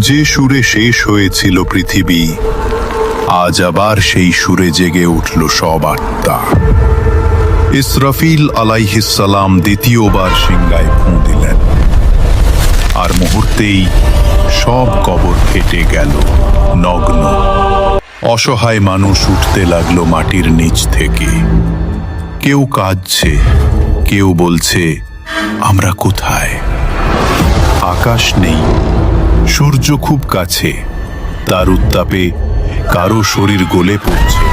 যে সুরে শেষ হয়েছিল পৃথিবী, আজ আবার সেই সুরে জেগে উঠল সব আত্মা। ইসরাফিল আলাইহিসালাম দ্বিতীয়বার সিংগায় ফুঁ দিলেন। আর মুহূর্তেই সব কবর ফেটে গেল, নগ্ন। অসহায় মানুষ উঠতে লাগল মাটির নিচ থেকে। কেউ কাঁদছে, কেউ বলছে, আমরা কোথায়? আকাশ নেই সূর্য খুব কাছে। তার উত্তাপে কারও শরীর গলে পড়ছে।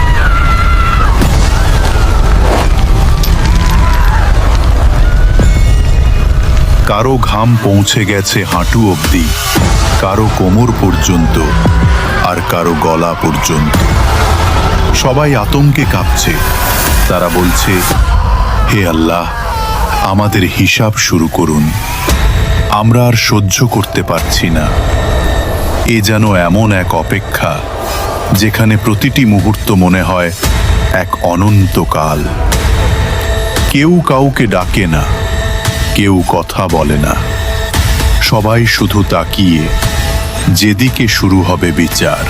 কারও ঘাম পৌঁছে গেছে হাঁটু অবধি, কারও কোমর পর্যন্ত, আর কারও গলা পর্যন্ত। সবাই আতঙ্কে কাঁপছে। তারা বলছে, হে আল্লাহ, আমাদের হিসাব শুরু করুন। আমরা আর সহ্য করতে পারছি না। এ যেন এমন এক অপেক্ষা, যেখানে প্রতিটি মুহূর্ত মনে হয় এক অনন্তকাল। কেউ কাউকে ডাকে না, কেউ কথা বলে না। সবাই শুধু তাকিয়ে, যেদিকে শুরু হবে বিচার।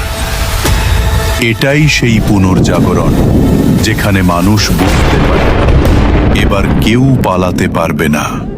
এটাই সেই পুনর্জাগরণ, যেখানে মানুষ বুঝতে পারে, এবার কেউ পালাতে পারবে না।